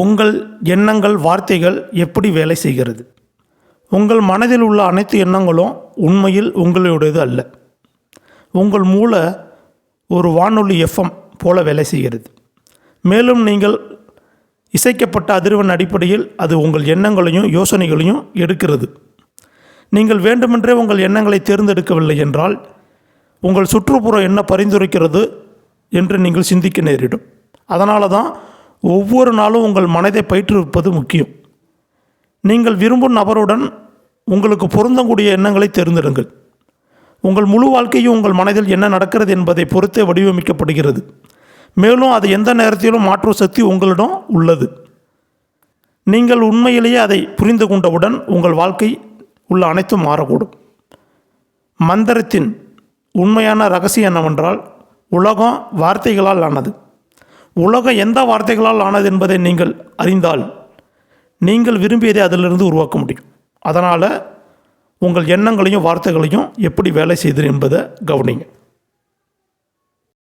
உங்கள் எண்ணங்கள் வார்த்தைகள் எப்படி வேலை செய்கிறது? உங்கள் மனதில் உள்ள அனைத்து எண்ணங்களும் உண்மையில் உங்களுடையது அல்ல. உங்கள் மூளை ஒரு வானொலி எஃப்எம் போல வேலை செய்கிறது. மேலும் நீங்கள் இசைக்கப்பட்ட அதிர்வன் அடிப்படையில் அது உங்கள் எண்ணங்களையும் யோசனைகளையும் எடுக்கிறது. நீங்கள் வேண்டுமென்றே உங்கள் எண்ணங்களை தேர்ந்தெடுக்கவில்லை என்றால் உங்கள் சுற்றுப்புறம் என்ன பரிந்துரைக்கிறது என்று நீங்கள் சிந்திக்க நேரிடும். அதனால தான் ஒவ்வொரு நாளும் உங்கள் மனதை பயிற்றுவிப்பது முக்கியம். நீங்கள் விரும்பும் நபருடன் உங்களுக்கு பொருந்தக்கூடிய எண்ணங்களை தேர்ந்தெடுங்கள். உங்கள் முழு வாழ்க்கையும் உங்கள் மனதில் என்ன நடக்கிறது என்பதை பொறுத்தே வடிவமைக்கப்படுகிறது. மேலும் அது எந்த நேரத்திலும் மாற்றும் சக்தி உங்களிடம் உள்ளது. நீங்கள் உண்மையிலேயே அதை புரிந்து கொண்டவுடன் உங்கள் வாழ்க்கை உள்ள அனைத்தும் மாறக்கூடும். மந்திரத்தின் உண்மையான ரகசியம் என்னவென்றால் உலகம் வார்த்தைகளால் ஆனது. உலகம் எந்த வார்த்தைகளால் ஆனது என்பதை நீங்கள் அறிந்தால் நீங்கள் விரும்பியதை அதிலிருந்து உருவாக்க முடியும். அதனால் உங்கள் எண்ணங்களையும் வார்த்தைகளையும் எப்படி வேலை செய்து என்பதை கவனிங்க.